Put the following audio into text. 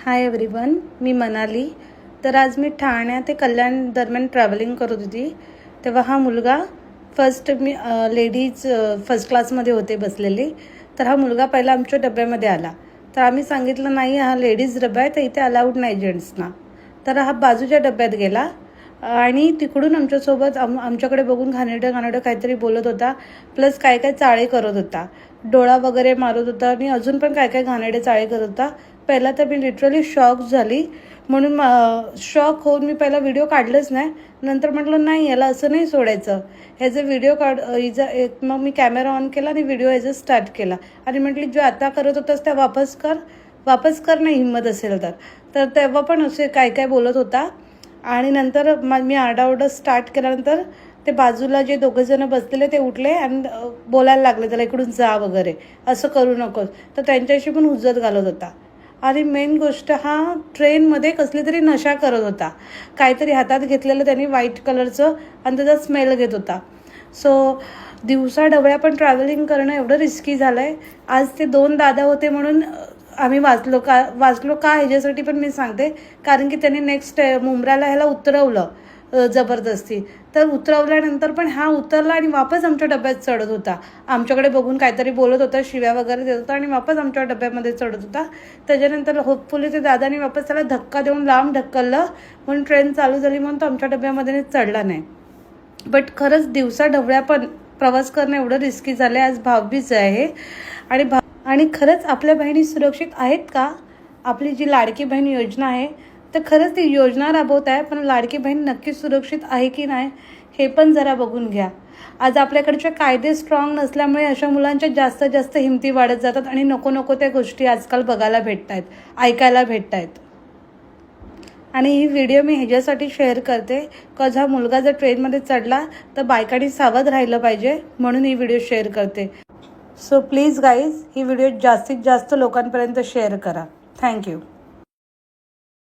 Hi everyone मी मनाली. तर आज मी ठाणे ते कल्याण दरम्यान ट्रॅव्हलिंग करत होती. तेव्हा हा मुलगा फर्स्ट मी लेडीज फर्स्ट क्लासमध्ये होते बसलेली. तर हा मुलगा पहिला आमच्या डब्यामध्ये आला. तर आम्ही सांगितलं नाही हा लेडीज डबा आहे तर इथे अलाउड नाही जेंट्सना तर हा बाजूच्या डब्यात गेला. आणि तिकडून आमच्यासोबत आम आमच्याकडे बघून घाणेरडं घाणेरडं काहीतरी बोलत होता. प्लस काय काय चाळे करत होता. डोळा वगैरे मारत होता. आणि अजून पण काय काय घाणेडे चाळे करत होता. पहिला तर मी लिटरली शॉक झाली. म्हणून शॉक होऊन मी पहिला व्हिडिओ काढलंच नाही. नंतर म्हटलं नाही याला असं नाही सोडायचं. ह्याचा व्हिडिओ काढ हिचा एक मग मी कॅमेरा ऑन केला आणि व्हिडिओ ह्याचा स्टार्ट केला. आणि म्हटली जो आता करत होतास त्या वापस कर. वापस कर नाही हिंमत असेल तर. तर तेव्हा पण असे काय काय बोलत होता. आणि नंतर मग मी आरडाओरडा स्टार्ट केल्यानंतर ते बाजूला जे दोघं जण बसलेले ते उठले आणि बोलायला लागले त्याला इकडून जा वगैरे. असं करू नकोस. तर त्यांच्याशी पण हुज्जत घालत होता. आणि मेन गोष्ट हा ट्रेनमध्ये कसली तरी नशा करत होता. काहीतरी हातात घेतलेलं त्यांनी व्हाईट कलरचं आणि त्याचा स्मेल घेत होता. सो दिवसा ढवळ्या पण ट्रॅव्हलिंग करणं एवढं रिस्की झालं आहे आज ते दोन दादा होते म्हणून आम्ही वाचलो का वाचलो का ह्याच्यासाठी पण मी सांगते. कारण की त्यांनी नेक्स्ट मुंब्राला ह्याला उतरवलं. जबरदस्ती. तर उतरवल्यानंतर पण हा उतरला आणि वापस आमच्या डब्यात चढत होता. आमच्याकडे बघून काहीतरी बोलत होता शिव्या वगैरे देत होता आणि वापस आमच्या डब्यामध्ये चढत होता. त्याच्यानंतर होपफुली ते दादाने वापस त्याला धक्का देऊन लांब ढकललं. म्हणून ट्रेन चालू झाली म्हणून तो आमच्या डब्यामध्ये चढला नाही. बट खरंच दिवसा ढवळ्या पण प्रवास करणं एवढं रिस्की झालं आहे आज भावबीज आहे. आणि भा आणि खरंच आपल्या बहिणी सुरक्षित आहेत का? आपली जी लाडकी बहीण योजना आहे तर खरंच ती योजना राबवत आहे पण लाडकी बहीण नक्की सुरक्षित आहे की नाही हे पण जरा बघून घ्या. आज आपल्याकडचे कायदे स्ट्रॉंग नसल्यामुळे अशा मुलांच्या जास्त जास्त हिमती वाढत जातात आणि नको नको त्या गोष्टी आजकाल बघायला भेटत आहेत ऐकायला भेटत आहेत आणि ही व्हिडिओ मी ह्याच्यासाठी शेअर करते कज हा मुलगा जर ट्रेनमध्ये चढला तर बायकांनी सावध राहिलं पाहिजे म्हणून ही व्हिडिओ शेअर करते. सो प्लीज गाईज ही व्हिडिओ जास्तीत जास्त लोकांपर्यंत शेअर करा. थँक्यू